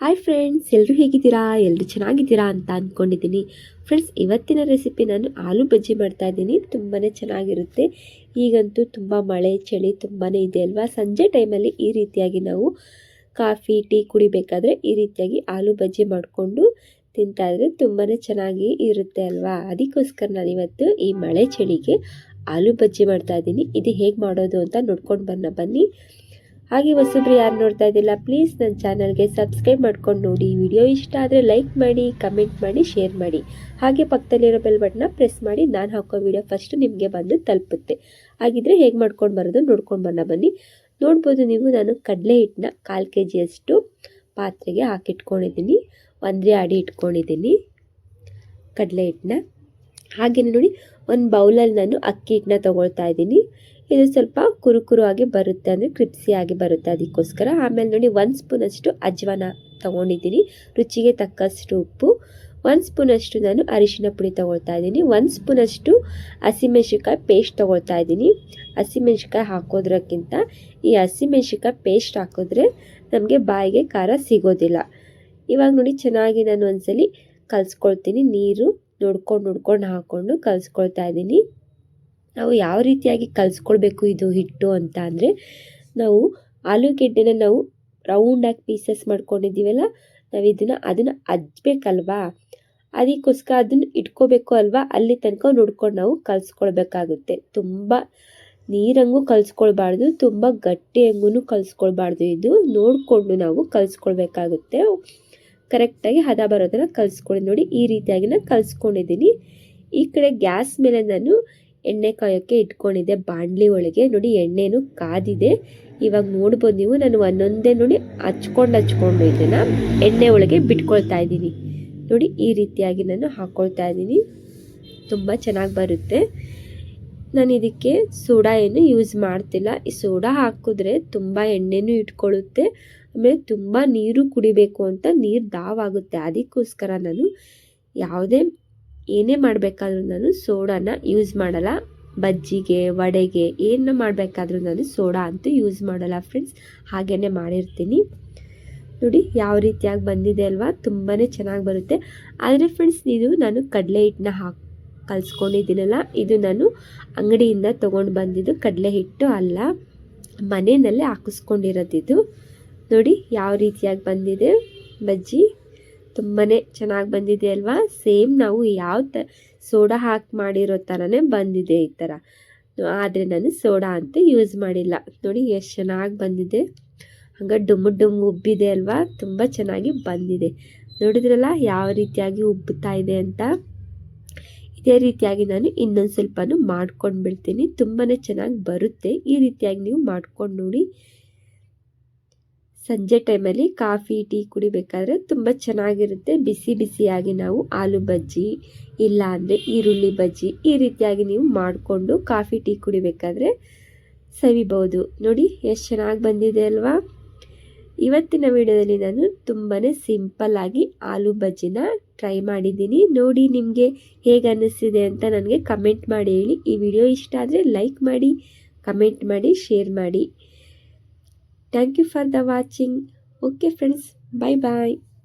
Hi friends ಎಲ್ಲರೂ ಹೇಗಿದ್ದೀರಾ? ಎಲ್ಲರೂ ಚೆನ್ನಾಗಿದ್ದೀರಾ ಅಂತ ಅಂದ್ಕೊಂಡಿದ್ದೀನಿ ಫ್ರೆಂಡ್ಸ್ ಇವತ್ತಿನ ರೆಸಿಪಿ ನಾನು ಆಲೂ ಬಜ್ಜಿ ಮಾಡ್ತಾ ಇದ್ದೀನಿ. ತುಂಬಾ ಚೆನ್ನಾಗಿರುತ್ತೆ. ಈಗಂತೂ ತುಂಬ ಮಳೆ, ಚಳಿ ತುಂಬಾ ಇದೆ ಅಲ್ವಾ? ಸಂಜೆ ಟೈಮಲ್ಲಿ ಈ ರೀತಿಯಾಗಿ ನಾವು ಕಾಫಿ, ಟೀ ಕುಡಿಬೇಕಾದ್ರೆ ಈ ರೀತಿಯಾಗಿ ಆಲೂ ಬಜ್ಜಿ ಮಾಡಿಕೊಂಡು ತಿಂತಾ ಇದ್ರೆ ತುಂಬಾ ಚೆನ್ನಾಗಿ ಇರುತ್ತೆ ಅಲ್ವಾ? ಅದಕ್ಕೋಸ್ಕರ ನಾನು ಇವತ್ತು ಈ ಮಳೆ, ಚಳಿಗೆ ಆಲೂ ಬಜ್ಜಿ ಮಾಡ್ತಾ ಇದ್ದೀನಿ. ಇದು ಹೇಗೆ ಮಾಡೋದು ಅಂತ ನೋಡ್ಕೊಂಡು ಬನ್ನ ಬನ್ನಿ. ಹಾಗೆ ಹೊಸಬ್ರು ಯಾರು ನೋಡ್ತಾ ಇದ್ದಿಲ್ಲ ಪ್ಲೀಸ್ ನನ್ನ ಚಾನಲ್ಗೆ ಸಬ್ಸ್ಕ್ರೈಬ್ ಮಾಡ್ಕೊಂಡು ನೋಡಿ. ವಿಡಿಯೋ ಇಷ್ಟ ಆದರೆ ಲೈಕ್ ಮಾಡಿ ಕಮೆಂಟ್ ಮಾಡಿ ಶೇರ್ ಮಾಡಿ. ಹಾಗೆ ಪಕ್ಕದಲ್ಲಿರೋ ಬೆಲ್ ಬಟನ್ನ ಪ್ರೆಸ್ ಮಾಡಿ, ನಾನು ಹಾಕೋ ವಿಡಿಯೋ ಫಸ್ಟ್ ನಿಮಗೆ ಬಂದು ತಲುಪುತ್ತೆ. ಹಾಗಿದ್ರೆ ಹೇಗೆ ಮಾಡ್ಕೊಂಡು ಬರೋದು ನೋಡ್ಕೊಂಡು ಬರೋಣ ಬನ್ನಿ. ನೋಡ್ಬೋದು ನೀವು, ನಾನು ಕಡಲೆ ಹಿಟ್ಟನ್ನ ಕಾಲು ಕೆ ಜಿಯಷ್ಟು ಪಾತ್ರೆಗೆ ಹಾಕಿಟ್ಕೊಂಡಿದ್ದೀನಿ. ಒಂದರೆ ಅಡಿ ಇಟ್ಕೊಂಡಿದ್ದೀನಿ. ಕಡಲೆ ಹಿಟ್ಟನ್ನ. ಹಾಗೆಯೇ ನೋಡಿ, ಒಂದು ಬೌಲಲ್ಲಿ ನಾನು ಅಕ್ಕಿ ಹಿಟ್ಟನ್ನ ತೊಗೊಳ್ತಾ ಇದ್ದೀನಿ. ಇದು ಸ್ವಲ್ಪ ಕುರುಕುರು ಆಗಿ ಬರುತ್ತೆ ಅಂದರೆ ಕ್ರಿಪ್ಸಿ ಆಗಿ ಬರುತ್ತೆ ಅದಕ್ಕೋಸ್ಕರ. ಆಮೇಲೆ ನೋಡಿ, ಒಂದು ಸ್ಪೂನಷ್ಟು ಅಜ್ವಾನ ತೊಗೊಂಡಿದ್ದೀನಿ, ರುಚಿಗೆ ತಕ್ಕಷ್ಟು ಉಪ್ಪು. ಒಂದು ಸ್ಪೂನಷ್ಟು ನಾನು ಅರಿಶಿನ ಪುಡಿ ತೊಗೊಳ್ತಾ ಇದ್ದೀನಿ. ಒಂದು ಸ್ಪೂನಷ್ಟು ಹಸಿಮೆಣ್ಸಿಕಾಯಿ ಪೇಸ್ಟ್ ತೊಗೊಳ್ತಾ ಇದ್ದೀನಿ. ಹಸಿಮೆಣ್ಸಿಕಾಯಿ ಹಾಕೋದ್ರಕ್ಕಿಂತ ಈ ಹಸಿಮೆಣ್ಸಿಕಾಯಿ ಪೇಸ್ಟ್ ಹಾಕಿದ್ರೆ ನಮಗೆ ಬಾಯಿಗೆ ಖಾರ ಸಿಗೋದಿಲ್ಲ. ಇವಾಗ ನೋಡಿ, ಚೆನ್ನಾಗಿ ನಾನು ಒಂದ್ಸಲಿ ಕಲಿಸ್ಕೊಳ್ತೀನಿ. ನೀರು ನೋಡ್ಕೊಂಡು ನೋಡ್ಕೊಂಡು ಹಾಕ್ಕೊಂಡು ಕಲಿಸ್ಕೊಳ್ತಾ ಇದ್ದೀನಿ. ನಾವು ಯಾವ ರೀತಿಯಾಗಿ ಕಲಿಸ್ಕೊಳ್ಬೇಕು ಇದು ಹಿಟ್ಟು ಅಂತ ಅಂದರೆ, ನಾವು ಆಲೂಗೆಡ್ಡೆನ ನಾವು ರೌಂಡಾಗಿ ಪೀಸಸ್ ಮಾಡ್ಕೊಂಡಿದ್ದೀವಲ್ಲ, ನಾವು ಇದನ್ನು ಅದನ್ನು ಹಜ್ಬೇಕಲ್ವಾ ಅದಕ್ಕೋಸ್ಕರ ಅದನ್ನು ಇಟ್ಕೋಬೇಕು ಅಲ್ವಾ? ಅಲ್ಲಿ ತನಕ ನೋಡ್ಕೊಂಡು ನಾವು ಕಲಿಸ್ಕೊಳ್ಬೇಕಾಗುತ್ತೆ. ತುಂಬ ನೀರಂಗೂ ಕಲಿಸ್ಕೊಳ್ಬಾರ್ದು, ತುಂಬ ಗಟ್ಟಿ ಹಂಗೂ ಕಲಿಸ್ಕೊಳ್ಬಾರ್ದು. ಇದು ನೋಡಿಕೊಂಡು ನಾವು ಕಲಿಸ್ಕೊಳ್ಬೇಕಾಗುತ್ತೆ. ಕರೆಕ್ಟಾಗಿ ಹದ ಬರೋದನ್ನು ಕಲಿಸ್ಕೊಳ್ಳಿ. ನೋಡಿ, ಈ ರೀತಿಯಾಗಿ ನಾನು ಕಲಿಸ್ಕೊಂಡಿದ್ದೀನಿ. ಈ ಕಡೆ ಗ್ಯಾಸ್ ಮೇಲೆ ನಾನು ಎಣ್ಣೆ ಕಾಯೋಕ್ಕೆ ಇಟ್ಕೊಂಡಿದ್ದೆ ಬಾಣಲಿ ಒಳಗೆ. ನೋಡಿ, ಎಣ್ಣೆನು ಕಾದಿದೆ. ಇವಾಗ ನೋಡ್ಬೋದು ನೀವು, ನಾನು ಒಂದೊಂದೇ ನೋಡಿ ಹಚ್ಕೊಂಡು ಹಚ್ಕೊಂಡು ಇದನ್ನು ಎಣ್ಣೆ ಒಳಗೆ ಬಿಟ್ಕೊಳ್ತಾ ಇದ್ದೀನಿ. ನೋಡಿ, ಈ ರೀತಿಯಾಗಿ ನಾನು ಹಾಕ್ಕೊಳ್ತಾ ಇದ್ದೀನಿ. ತುಂಬ ಚೆನ್ನಾಗಿ ಬರುತ್ತೆ. ನಾನು ಇದಕ್ಕೆ ಸೋಡಾ ಏನು ಯೂಸ್ ಮಾಡ್ತಿಲ್ಲ. ಈ ಸೋಡಾ ಹಾಕಿದ್ರೆ ತುಂಬ ಎಣ್ಣೆನೂ ಇಟ್ಕೊಳ್ಳುತ್ತೆ. ಆಮೇಲೆ ತುಂಬ ನೀರು ಕುಡಿಬೇಕು ಅಂತ ನೀರು ದಾವಾಗುತ್ತೆ ಅದಕ್ಕೋಸ್ಕರ ನಾನು ಯಾವುದೇ ಏನೇ ಮಾಡಬೇಕಾದ್ರೂ ನಾನು ಸೋಡಾನ ಯೂಸ್ ಮಾಡಲ್ಲ. ಬಜ್ಜಿಗೆ, ವಡೆಗೆ ಏನು ಮಾಡಬೇಕಾದ್ರೂ ನಾನು ಸೋಡಾ ಅಂತೂ ಯೂಸ್ ಮಾಡಲ್ಲ ಫ್ರೆಂಡ್ಸ್. ಹಾಗೇ ಮಾಡಿರ್ತೀನಿ. ನೋಡಿ ಯಾವ ರೀತಿಯಾಗಿ ಬಂದಿದೆ ಅಲ್ವಾ? ತುಂಬಾ ಚೆನ್ನಾಗಿ ಬರುತ್ತೆ. ಆದರೆ ಫ್ರೆಂಡ್ಸ್, ಇದು ನಾನು ಕಡಲೆ ಹಿಟ್ಟನ್ನ ಹಾಕಿ ಕಲಿಸ್ಕೊಂಡಿದ್ದೀನಲ್ಲ, ಇದು ನಾನು ಅಂಗಡಿಯಿಂದ ತೊಗೊಂಡು ಬಂದಿದ್ದು ಕಡಲೆ ಹಿಟ್ಟು ಅಲ್ಲ. ಮನೆಯಲ್ಲೇ ಹಾಕಿಸ್ಕೊಂಡಿರೋದಿದ್ದು ನೋಡಿ, ಯಾವ ರೀತಿಯಾಗಿ ಬಂದಿದೆ. ಬಜ್ಜಿ ತುಂಬಾ ಚೆನ್ನಾಗಿ ಬಂದಿದೆ ಅಲ್ವಾ? ಸೇಮ್ ನಾವು ಯಾವ ತ, ಸೋಡಾ ಹಾಕಿ ಮಾಡಿರೋ ಥರನೇ ಬಂದಿದೆ ಈ ಥರ. ಆದರೆ ನಾನು ಸೋಡಾ ಅಂತ ಯೂಸ್ ಮಾಡಿಲ್ಲ. ನೋಡಿ, ಎಷ್ಟು ಚೆನ್ನಾಗಿ ಬಂದಿದೆ. ಹಂಗೆ ಡುಮ್ ಡುಮ್ ಉಬ್ಬಿದೆ ಅಲ್ವಾ? ತುಂಬ ಚೆನ್ನಾಗಿ ಬಂದಿದೆ. ನೋಡಿದ್ರಲ್ಲ, ಯಾವ ರೀತಿಯಾಗಿ ಉಬ್ಬುತ್ತಾ ಇದೆ ಅಂತ? ಇದೇ ರೀತಿಯಾಗಿ ನಾನು ಇನ್ನೊಂದು ಸ್ವಲ್ಪನೂ ಮಾಡ್ಕೊಂಡು ಬಿಡ್ತೀನಿ ತುಂಬಾ ಚೆನ್ನಾಗಿ ಬರುತ್ತೆ. ಈ ರೀತಿಯಾಗಿ ನೀವು ಮಾಡ್ಕೊಂಡು ನೋಡಿ. ಸಂಜೆ ಟೈಮಲ್ಲಿ ಕಾಫಿ, ಟೀ ಕುಡಿಬೇಕಾದ್ರೆ ತುಂಬ ಚೆನ್ನಾಗಿರುತ್ತೆ. ಬಿಸಿ ಬಿಸಿಯಾಗಿ ನಾವು ಆಲೂ ಬಜ್ಜಿ, ಇಲ್ಲ ಅಂದರೆ ಈರುಳ್ಳಿ ಬಜ್ಜಿ ಈ ರೀತಿಯಾಗಿ ನೀವು ಮಾಡಿಕೊಂಡು ಕಾಫಿ, ಟೀ ಕುಡಿಬೇಕಾದ್ರೆ ಸವಿಬೋದು ನೋಡಿ, ಎಷ್ಟು ಚೆನ್ನಾಗಿ ಬಂದಿದೆ ಅಲ್ವಾ? ಇವತ್ತಿನ ವಿಡಿಯೋದಲ್ಲಿ ನಾನು ತುಂಬಾ ಸಿಂಪಲ್ಲಾಗಿ ಆಲೂ ಬಜ್ಜಿನ ಟ್ರೈ ಮಾಡಿದ್ದೀನಿ. ನೋಡಿ ನಿಮಗೆ ಹೇಗೆ ಅನ್ನಿಸ್ತಿದೆ ಅಂತ ನನಗೆ ಕಮೆಂಟ್ ಮಾಡಿ ಹೇಳಿ. ಈ ವಿಡಿಯೋ ಇಷ್ಟ ಆದರೆ ಲೈಕ್ ಮಾಡಿ, ಕಮೆಂಟ್ ಮಾಡಿ, ಶೇರ್ ಮಾಡಿ. Thank you for the watching. Okay friends bye bye.